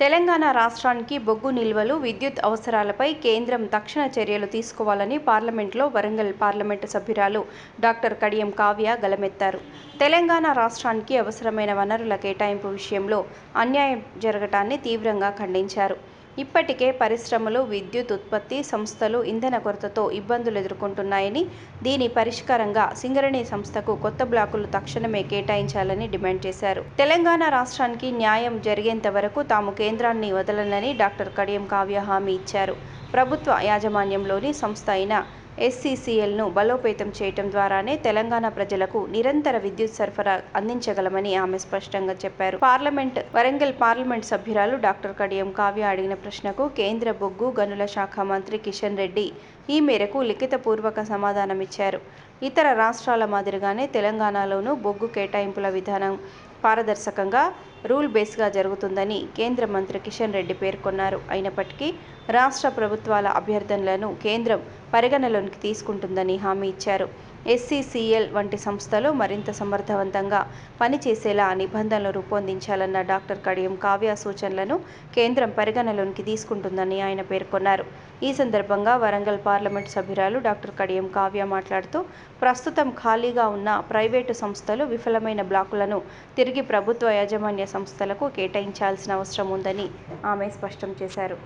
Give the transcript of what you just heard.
తెలంగాణ రాష్ట్రానికి బొగ్గు నిల్వలు విద్యుత్ అవసరాలపై కేంద్రం తక్షణ చర్యలు తీసుకోవాలని పార్లమెంట్లో వరంగల్ పార్లమెంటు సభ్యురాలు డాక్టర్ కడియం కావ్య గలమెత్తారు. తెలంగాణ రాష్ట్రానికి అవసరమైన వనరుల కేటాయింపు విషయంలో అన్యాయం జరగటాన్ని తీవ్రంగా ఖండించారు. ఇప్పటికే పరిశ్రమలు విద్యుత్ ఉత్పత్తి సంస్థలు ఇంధన కొరతతో ఇబ్బందులు ఎదుర్కొంటున్నాయని దీని పరిష్కారంగా సింగరణి సంస్థకు కొత్త బ్లాకులు తక్షణమే కేటాయించాలని డిమాండ్ చేశారు. తెలంగాణ రాష్ట్రానికి న్యాయం జరిగేంత వరకు తాము కేంద్రాన్ని వదలనని డాక్టర్ కడియం కావ్య హామీ ఇచ్చారు. ప్రభుత్వ యాజమాన్యంలోని సంస్థ అయిన ఎస్సీసీఎల్ను బలోపేతం చేయటం ద్వారానే తెలంగాణ ప్రజలకు నిరంతర విద్యుత్ సరఫరా అందించగలమని ఆమె స్పష్టంగా చెప్పారు. పార్లమెంట్ వరంగల్ పార్లమెంట్ సభ్యురాలు డాక్టర్ కడియం కావ్య అడిగిన ప్రశ్నకు కేంద్ర బొగ్గు గనుల శాఖ మంత్రి కిషన్ రెడ్డి ఈ మేరకు లిఖితపూర్వక సమాధానమిచ్చారు. ఇతర రాష్ట్రాల మాదిరిగానే తెలంగాణలోనూ బొగ్గు కేటాయింపుల విధానం పారదర్శకంగా రూల్ బేస్గా జరుగుతుందని కేంద్ర మంత్రి కిషన్ రెడ్డి పేర్కొన్నారు. అయినప్పటికీ రాష్ట్ర ప్రభుత్వాల అభ్యర్థనలను కేంద్రం పరిగణలోనికి తీసుకుంటుందని హామీ ఇచ్చారు. ఎస్సీసీఎల్ వంటి సంస్థలు మరింత సమర్థవంతంగా పనిచేసేలా నిబంధనలు రూపొందించాలన్న డాక్టర్ కడియం కావ్య సూచనలను కేంద్రం పరిగణలోనికి తీసుకుంటుందని ఆయన పేర్కొన్నారు. ఈ సందర్భంగా వరంగల్ పార్లమెంటు సభ్యురాలు డాక్టర్ కడియం కావ్య మాట్లాడుతూ ప్రస్తుతం ఖాళీగా ఉన్న ప్రైవేటు సంస్థలు విఫలమైన బ్లాకులను తిరిగి ప్రభుత్వ యాజమాన్య సంస్థలకు కేటాయించాల్సిన అవసరం ఉందని ఆమె స్పష్టం చేశారు.